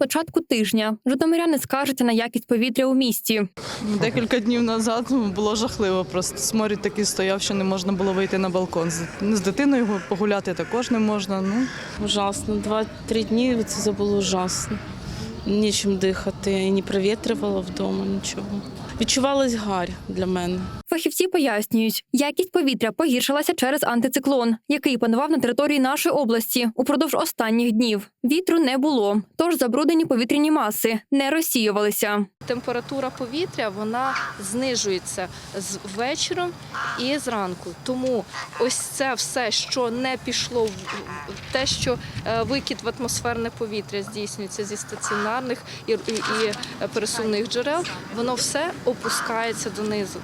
Початку тижня житомиряни скаржаться на якість повітря у місті. Декілька днів назад ну, було жахливо. Просто сморід такий стояв, що не можна було вийти на балкон. З, ну, з дитиною погуляти також не можна. Ну Ужасно. Два-три дні це було ужасно. Нічим дихати, і не провітрювало вдома, нічого. Відчувалась гарь для мене. Фахівці пояснюють, якість повітря погіршилася через антициклон, який панував на території нашої області упродовж останніх днів. Вітру не було, тож забруднені повітряні маси не розсіювалися. температура повітря вона знижується з вечором і зранку. Тому ось це все, що не пішло в те, що е, викид в атмосферне повітря здійснюється зі стаціонарних і, і, і пересувних джерел, воно все опускається донизу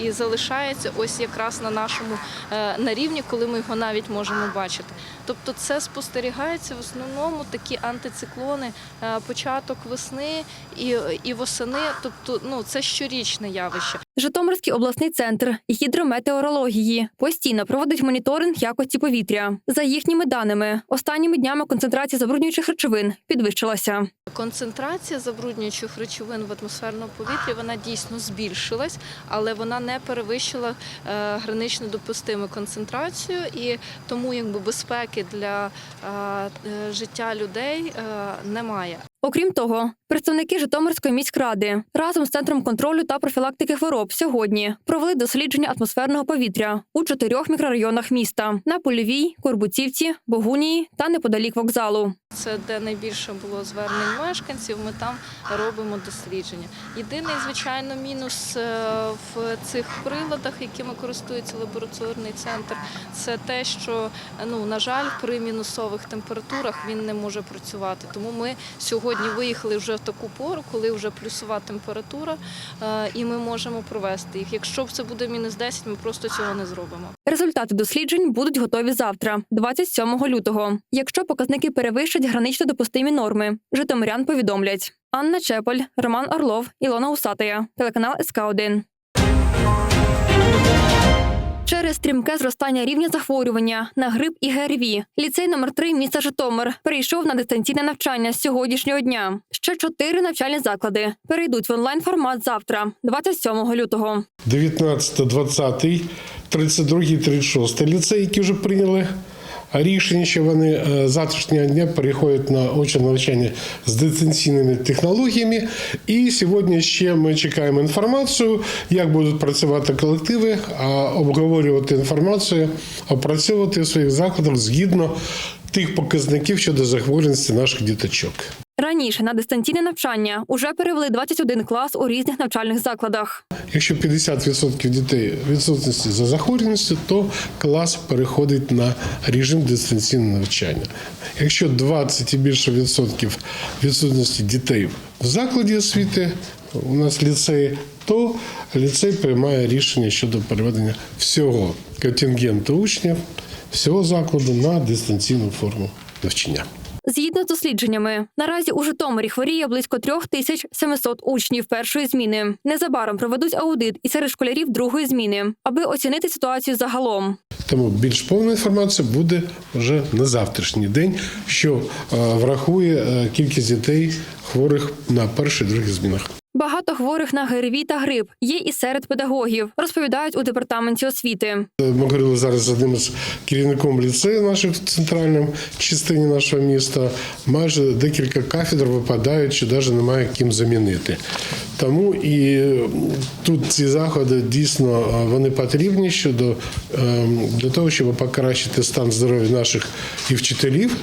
і, залишається ось якраз на нашому е, на рівні, коли ми його навіть можемо бачити. Тобто це спостерігається в основному такі антициклони, е, початок весни і, і восени. Тобто, ну це щорічне явище. Житомирський обласний центр гідрометеорології постійно проводить моніторинг якості повітря. За їхніми даними, останніми днями концентрація забруднюючих речовин підвищилася. Концентрація забруднюючих речовин в атмосферному повітрі вона дійсно збільшилась, але вона не перевищила е, гранично допустиму концентрацію, і тому якби безпеки для е, е, життя людей немає. Окрім того, представники Житомирської міськради разом з центром контролю та профілактики хвороб сьогодні провели дослідження атмосферного повітря у чотирьох мікрорайонах міста на Польовій, Корбуцівці, Богунії та неподалік вокзалу. Це де найбільше було звернень мешканців. Ми там робимо дослідження. Єдиний, звичайно, мінус е, в цих приладах, якими користується лабораторний центр, це те, що ну на жаль, при мінусових температурах він не може працювати. Тому ми сьогодні виїхали вже в таку пору, коли вже плюсова температура, е, і ми можемо провести їх. Якщо це буде мінус 10, ми просто цього не зробимо. Результати досліджень будуть готові завтра, 27 лютого. Якщо показники перевищать гранично допустимі норми, житомирян повідомлять. Анна Чеполь, Роман Орлов, Ілона Усатая, телеканал СК 1 Через стрімке зростання рівня захворювання на грип і ГРВІ ліцей номер 3 міста Житомир перейшов на дистанційне навчання з сьогоднішнього дня. Ще чотири навчальні заклади перейдуть в онлайн формат завтра, 27 лютого. 19, 20, 32, 36 ліцей, які вже прийняли рішення, що вони е, завтрашнього дня переходять на очне навчання з дистанційними технологіями. І сьогодні ще ми чекаємо інформацію, як будуть працювати колективи, а обговорювати інформацію, опрацьовувати в своїх закладах згідно тих показників щодо захворюваності наших діточок. Раніше на дистанційне навчання уже перевели 21 клас у різних навчальних закладах. Якщо 50% дітей відсутності за захворюваністю, то клас переходить на режим дистанційного навчання. Якщо 20 і більше відсотків відсутності дітей в закладі освіти, у нас ліцеї, то ліцей приймає рішення щодо переведення всього контингенту учнів, всього закладу на дистанційну форму навчання. Згідно з дослідженнями, наразі у Житомирі хворіє близько 3700 учнів першої зміни. Незабаром проведуть аудит і серед школярів другої зміни, аби оцінити ситуацію загалом. Тому більш повна інформація буде вже на завтрашній день, що е, врахує е, кількість дітей хворих на перших і других змінах. Багато хворих на ГРВІ та грип є і серед педагогів, розповідають у департаменті освіти. Ми говорили зараз з одним з керівником ліцею наших в центральному частині нашого міста. Майже декілька кафедр випадають, що навіть немає ким замінити. Тому і тут ці заходи дійсно е, вони потрібні щодо е, для того, щоб покращити стан здоров'я наших і вчителів,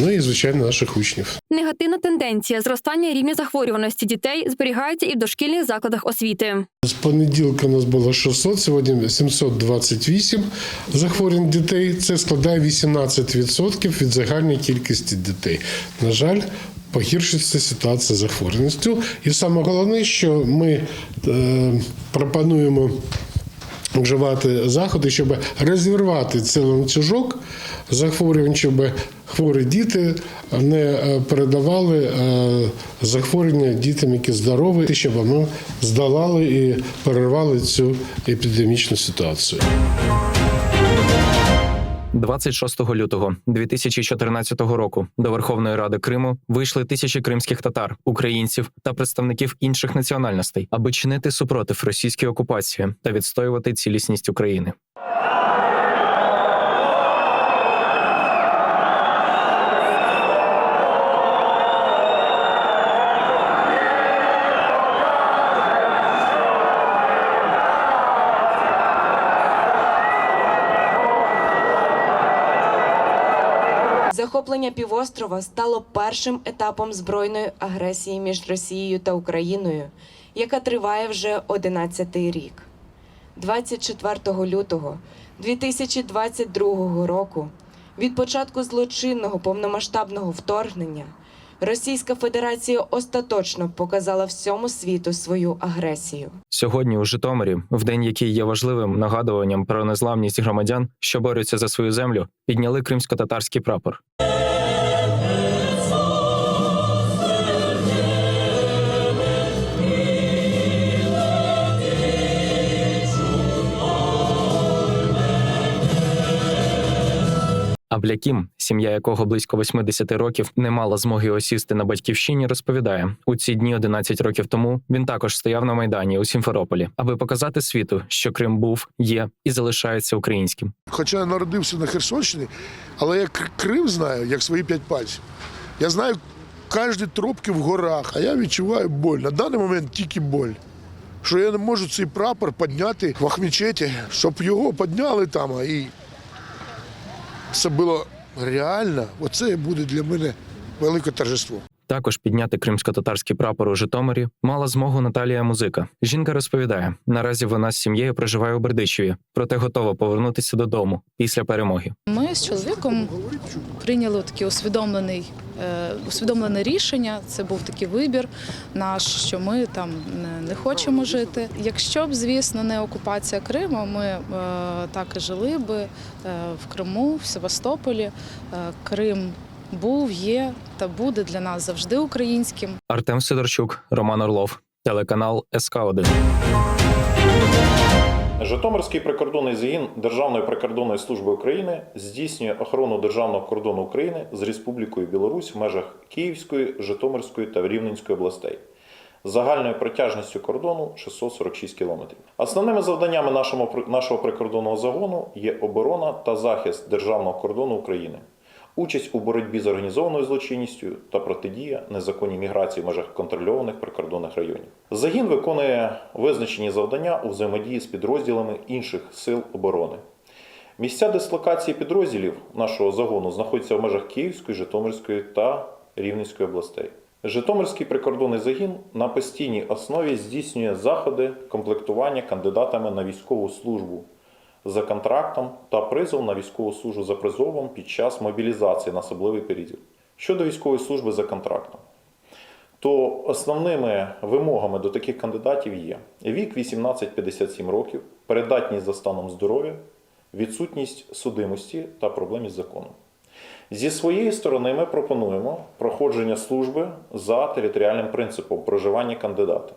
ну і звичайно наших учнів. Негативна тенденція зростання рівня захворюваності дітей зберігається і в дошкільних закладах освіти. З понеділка у нас було 600, сьогодні 728 захворювань дітей. Це складає 18% від загальної кількості дітей. На жаль, погіршується ситуація з захворюваністю. І саме головне, що ми е, пропонуємо вживати заходи, щоб розірвати цей ланцюжок захворювань, щоб хворі діти не е, передавали е, захворювання дітям, які здорові, щоб ми здолали і перервали цю епідемічну ситуацію. 26 лютого 2014 року до Верховної Ради Криму вийшли тисячі кримських татар, українців та представників інших національностей, аби чинити супротив російській окупації та відстоювати цілісність України. Захоплення півострова стало першим етапом збройної агресії між Росією та Україною, яка триває вже 11-й рік. 24 лютого 2022 року, від початку злочинного повномасштабного вторгнення, Російська Федерація остаточно показала всьому світу свою агресію. Сьогодні у Житомирі, в день, який є важливим нагадуванням про незламність громадян, що борються за свою землю, підняли кримсько-татарський прапор. Аблякім, сім'я якого близько 80 років не мала змоги осісти на батьківщині, розповідає у ці дні 11 років тому. Він також стояв на майдані у Сімферополі, аби показати світу, що Крим був, є і залишається українським. Хоча я народився на Херсонщині, але я Крим знаю як свої п'ять пальців. Я знаю кожні тропки в горах, а я відчуваю боль. На даний момент тільки боль. Що я не можу цей прапор підняти в Ахмічеті, щоб його підняли там, і це було реально. Оце буде для мене велике торжество. Також підняти кримсько-татарський прапор у Житомирі мала змогу Наталія Музика. Жінка розповідає: наразі вона з сім'єю проживає у Бердичеві, проте готова повернутися додому після перемоги. Ми з чоловіком прийняли таке усвідомлений, е, усвідомлене рішення. Це був такий вибір наш, що ми там не, хочемо жити. Якщо б, звісно, не окупація Криму, ми е, так і жили би е, в Криму, в Севастополі. Крим був, є та буде для нас завжди українським. Артем Сидорчук, Роман Орлов, телеканал СК 1 Житомирський прикордонний загін Державної прикордонної служби України здійснює охорону державного кордону України з Республікою Білорусь в межах Київської, Житомирської та Рівненської областей. з Загальною протяжністю кордону 646 км. Основними завданнями нашого, при- нашого прикордонного загону є оборона та захист державного кордону України, участь у боротьбі з організованою злочинністю та протидія незаконній міграції в межах контрольованих прикордонних районів. Загін виконує визначені завдання у взаємодії з підрозділами інших сил оборони. Місця дислокації підрозділів нашого загону знаходяться в межах Київської, Житомирської та Рівненської областей. Житомирський прикордонний загін на постійній основі здійснює заходи комплектування кандидатами на військову службу за контрактом та призов на військову службу за призовом під час мобілізації на особливий період. Щодо військової служби за контрактом, то основними вимогами до таких кандидатів є вік 18-57 років, передатність за станом здоров'я, відсутність судимості та проблем із законом. Зі своєї сторони ми пропонуємо проходження служби за територіальним принципом проживання кандидата.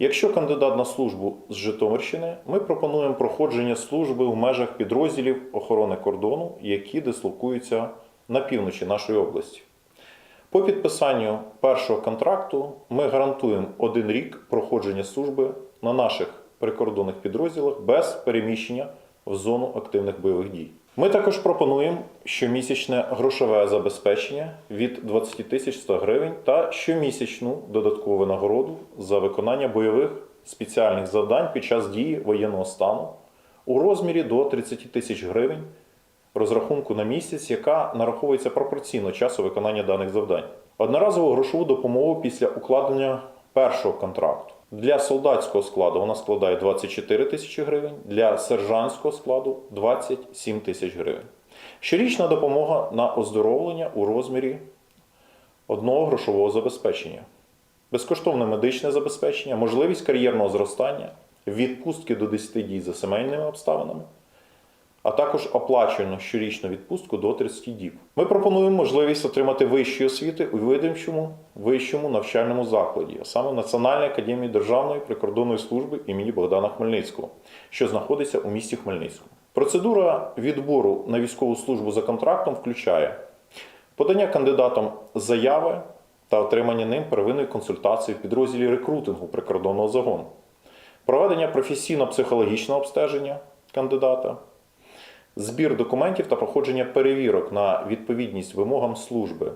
Якщо кандидат на службу з Житомирщини, ми пропонуємо проходження служби в межах підрозділів охорони кордону, які дислокуються на півночі нашої області. По підписанню першого контракту ми гарантуємо один рік проходження служби на наших прикордонних підрозділах без переміщення в зону активних бойових дій. Ми також пропонуємо щомісячне грошове забезпечення від 20 тисяч 100 гривень та щомісячну додаткову винагороду за виконання бойових спеціальних завдань під час дії воєнного стану у розмірі до 30 тисяч гривень розрахунку на місяць, яка нараховується пропорційно часу виконання даних завдань. Одноразову грошову допомогу після укладення першого контракту. Для солдатського складу вона складає 24 тисячі гривень, для сержантського складу 27 тисяч гривень. Щорічна допомога на оздоровлення у розмірі одного грошового забезпечення, безкоштовне медичне забезпечення, можливість кар'єрного зростання, відпустки до 10 дій за сімейними обставинами, а також оплачувану щорічну відпустку до 30 діб. Ми пропонуємо можливість отримати вищі освіти у видимчому вищому навчальному закладі, а саме Національній академії Державної прикордонної служби імені Богдана Хмельницького, що знаходиться у місті Хмельницькому. Процедура відбору на військову службу за контрактом включає подання кандидатом заяви та отримання ним первинної консультації в підрозділі рекрутингу прикордонного загону, проведення професійно-психологічного обстеження кандидата, збір документів та проходження перевірок на відповідність вимогам служби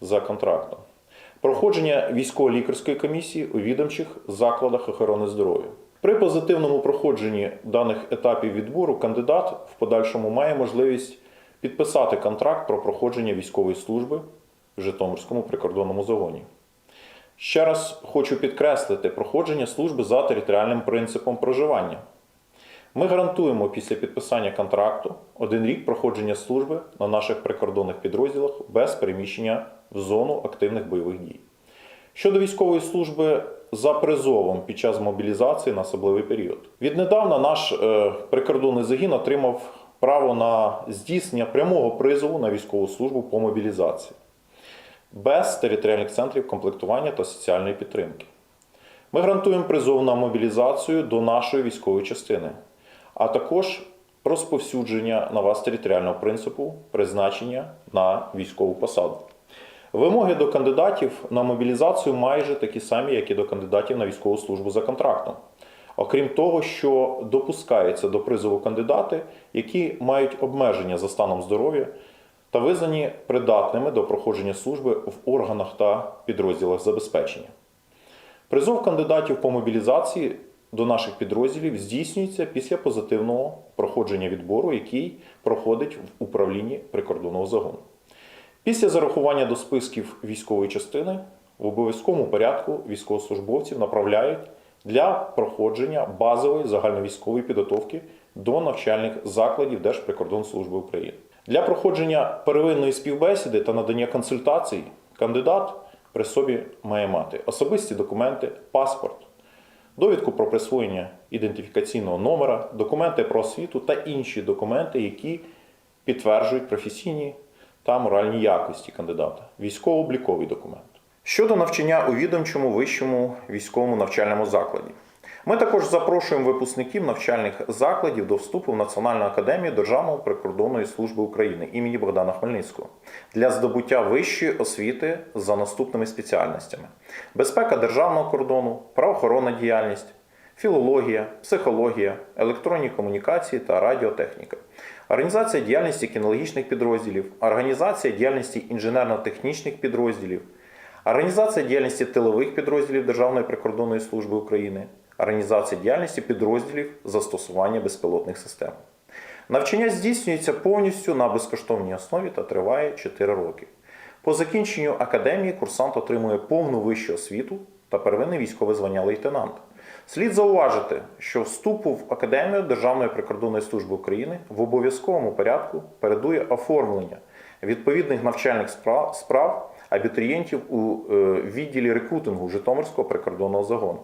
за контрактом, проходження військово-лікарської комісії у відомчих закладах охорони здоров'я. При позитивному проходженні даних етапів відбору кандидат в подальшому має можливість підписати контракт про проходження військової служби в Житомирському прикордонному загоні. Ще раз хочу підкреслити проходження служби за територіальним принципом проживання. Ми гарантуємо після підписання контракту один рік проходження служби на наших прикордонних підрозділах без переміщення в зону активних бойових дій. Щодо військової служби за призовом під час мобілізації на особливий період. Віднедавна наш е, прикордонний загін отримав право на здійснення прямого призову на військову службу по мобілізації без територіальних центрів комплектування та соціальної підтримки. Ми гарантуємо призов на мобілізацію до нашої військової частини, а також розповсюдження на вас територіального принципу призначення на військову посаду. Вимоги до кандидатів на мобілізацію майже такі самі, як і до кандидатів на військову службу за контрактом. Окрім того, що допускається до призову кандидати, які мають обмеження за станом здоров'я та визнані придатними до проходження служби в органах та підрозділах забезпечення. Призов кандидатів по мобілізації до наших підрозділів здійснюється після позитивного проходження відбору, який проходить в управлінні прикордонного загону. Після зарахування до списків військової частини в обов'язковому порядку військовослужбовців направляють для проходження базової загальновійськової підготовки до навчальних закладів Держприкордонслужби України. Для проходження первинної співбесіди та надання консультацій кандидат при собі має мати особисті документи, паспорт, довідку про присвоєння ідентифікаційного номера, документи про освіту та інші документи, які підтверджують професійні та моральні якості кандидата, військово-обліковий документ. Щодо навчання у відомчому вищому військовому навчальному закладі. Ми також запрошуємо випускників навчальних закладів до вступу в Національну академію Державної прикордонної служби України імені Богдана Хмельницького для здобуття вищої освіти за наступними спеціальностями: безпека державного кордону, правоохоронна діяльність, філологія, психологія, електронні комунікації та радіотехніка, організація діяльності кінологічних підрозділів, організація діяльності інженерно-технічних підрозділів, організація діяльності тилових підрозділів Державної прикордонної служби України, організація діяльності підрозділів застосування безпілотних систем. Навчання здійснюється повністю на безкоштовній основі та триває 4 роки. По закінченню академії курсант отримує повну вищу освіту та первинне військове звання лейтенанта. Слід зауважити, що вступу в Академію Державної прикордонної служби України в обов'язковому порядку передує оформлення відповідних навчальних справ, справ абітурієнтів у е, відділі рекрутингу Житомирського прикордонного загону.